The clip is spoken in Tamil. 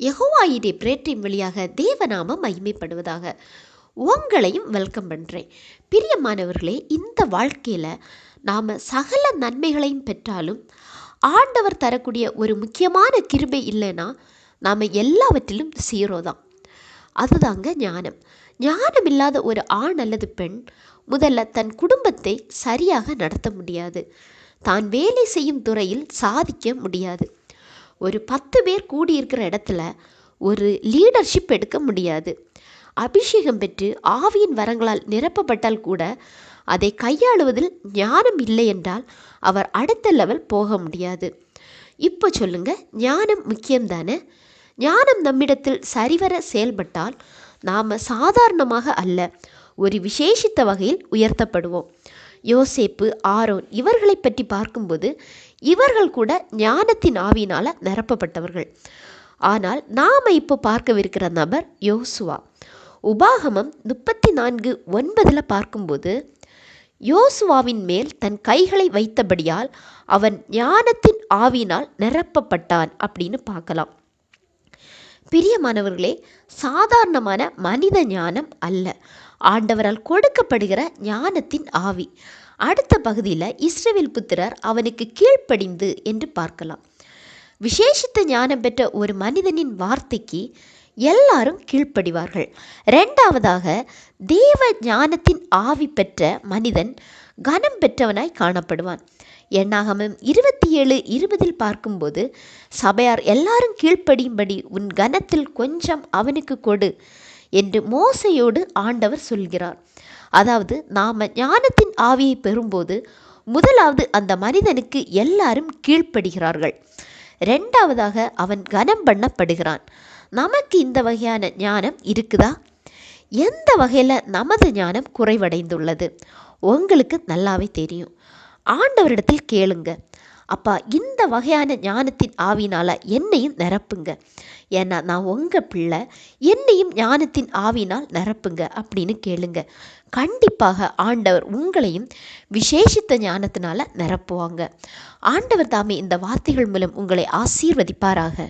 யெகோவாயினுடைய பிரேட்டின் வழியாக தேவநாமம் மகிமைப்படுவதாக உங்களையும் வெல்கம் பண்ணுறேன் பிரியமானவர்களே இந்த வாழ்க்கையில் நாம் சகல நன்மைகளையும் பெற்றாலும் ஆண்டவர் தரக்கூடிய ஒரு முக்கியமான கிருபை இல்லைன்னா நாம் எல்லாவற்றிலும் சீரோ தான் அதுதாங்க ஞானம். ஞானம் இல்லாத ஒரு ஆண் அல்லது பெண் முதல்ல தன் குடும்பத்தை சரியாக நடத்த முடியாது. தான் வேலை செய்யும் துறையில் சாதிக்க முடியாது. ஒரு பத்து பேர் கூடியிருக்கிற இடத்துல ஒரு லீடர்ஷிப் எடுக்க முடியாது. அபிஷேகம் பெற்று ஆவியின் வரங்களால் நிரப்பப்பட்டால் கூட அதை கையாளுவதில் ஞானம் இல்லை என்றால் அவர் அடுத்த லெவல் போக முடியாது. இப்போ சொல்லுங்க ஞானம் முக்கியம்தானே? ஞானம் நம்மிடத்தில் சரிவர செயல்பட்டால் நாம் சாதாரணமாக அல்ல ஒரு விசேஷித்த வகையில் உயர்த்தப்படுவோம். யோசேப்பு ஆரோன் இவர்களை பற்றி பார்க்கும்போது இவர்கள் கூட ஞானத்தின் ஆவியினால் நிரப்பப்பட்டவர்கள். ஆனால் நாம் இப்போ பார்க்கவிருக்கிற நபர் யோசுவா. உபாகமம் முப்பத்தி நான்கு ஒன்பதில் பார்க்கும்போது யோசுவாவின் மேல் தன் கைகளை வைத்தபடியால் அவன் ஞானத்தின் ஆவினால் நிரப்பப்பட்டான் அப்படின்னு பார்க்கலாம். பிரியமானவர்களே சாதாரணமான மனித ஞானம் அல்ல. ஆண்டவரால் கொடுக்கப்படுகிற ஞானத்தின் ஆவி. அடுத்த பகுதியில் இஸ்ரேல் புத்திரர் அவனுக்கு கீழ்ப்படிந்து என்று பார்க்கலாம். விசேஷித்த ஞானம் பெற்ற ஒரு மனிதனின் வார்த்தைக்கு எல்லாரும் கீழ்ப்படிவார்கள். ரெண்டாவதாக தேவ ஞானத்தின் ஆவி பெற்ற மனிதன் கனம் பெற்றவனாய் காணப்படுவான். எண்ணாகமும் இருபத்தி ஏழு இருபதில் பார்க்கும்போது சபையார் எல்லாரும் கீழ்ப்படியும்படி உன் கனத்தில் கொஞ்சம் அவனுக்கு கொடு என்று மோசையோடு ஆண்டவர் சொல்கிறார். அதாவது நாம் ஞானத்தின் ஆவியை பெறும்போது முதலாவது அந்த மனிதனுக்கு எல்லாரும் கீழ்ப்படுகிறார்கள். ரெண்டாவதாக அவன் கனம் பண்ணப்படுகிறான். நமக்கு இந்த வகையான ஞானம் இருக்குதா? எந்த வகையில் நமது ஞானம் குறைவடைந்துள்ளது? உங்களுக்கு நல்லாவே தெரியும். ஆண்டவரிடத்தில் கேளுங்க. அப்பா இந்த வகையான ஞானத்தின் ஆவினால் என்னையும் நிரப்புங்க. ஏன்னா நான் உங்கள் பிள்ளை என்னையும் ஞானத்தின் ஆவினால் நிரப்புங்க அப்படின்னு கேளுங்க. கண்டிப்பாக ஆண்டவர் உங்களையும் விசேஷித்த ஞானத்தினால நிரப்புவாங்க. ஆண்டவர் தாமே இந்த வார்த்தைகள் மூலம் உங்களை ஆசீர்வதிப்பாராக.